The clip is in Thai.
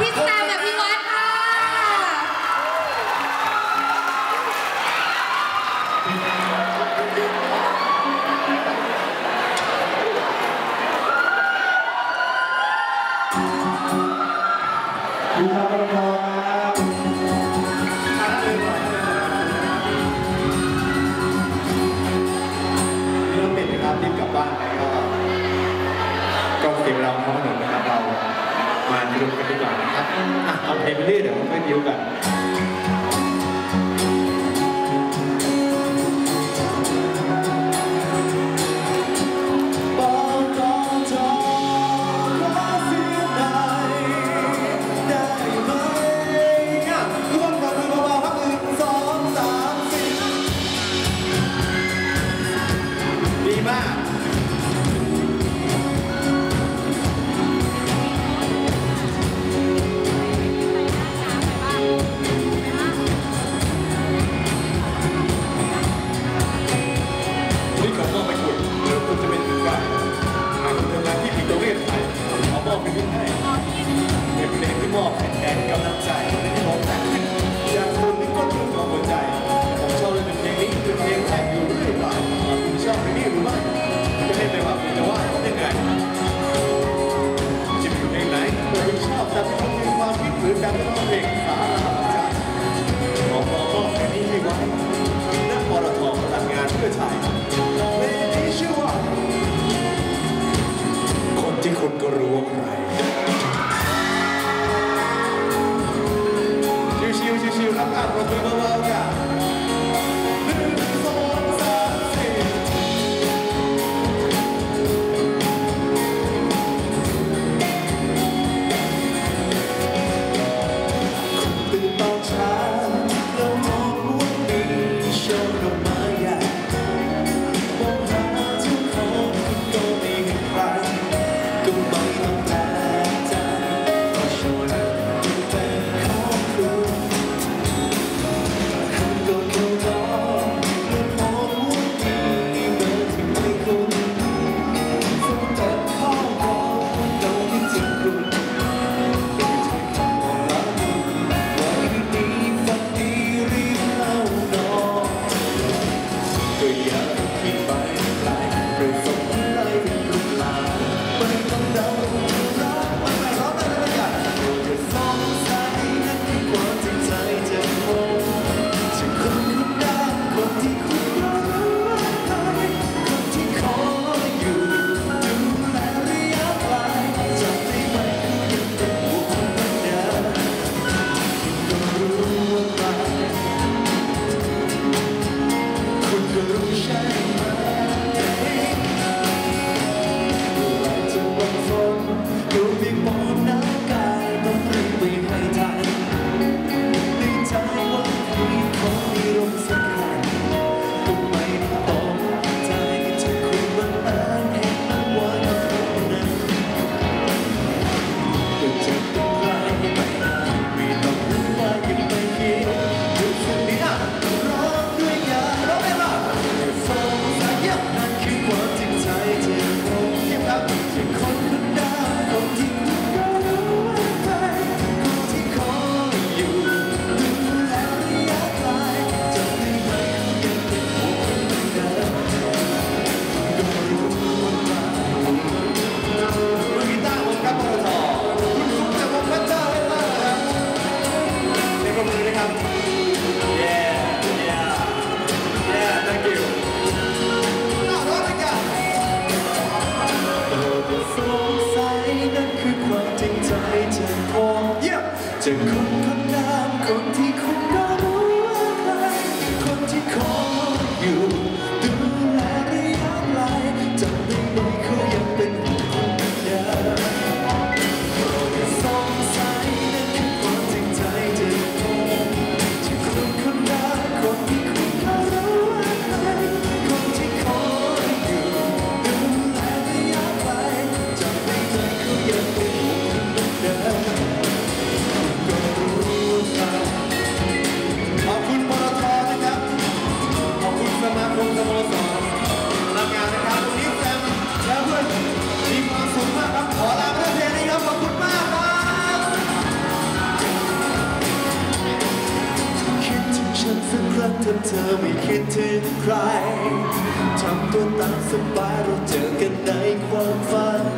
พี่แซมกับพี่วัดค่ะครัครับนี่เราปิดนะครับรีบกลับบ้านไปก็ก็เสียเรลาท้างถนนนะ มาดูกันดีกว่านะครับเอาเพลงไปเรื่อยเดี๋ยวไม่มีโอกัน อบเป็นทุกให้เป็นเพลงที่มอบแรงกำลังใจ Fatima จะคนคนนามคนที่ ถึงใครทำตัวตามสบายเราเจอกันในความฝัน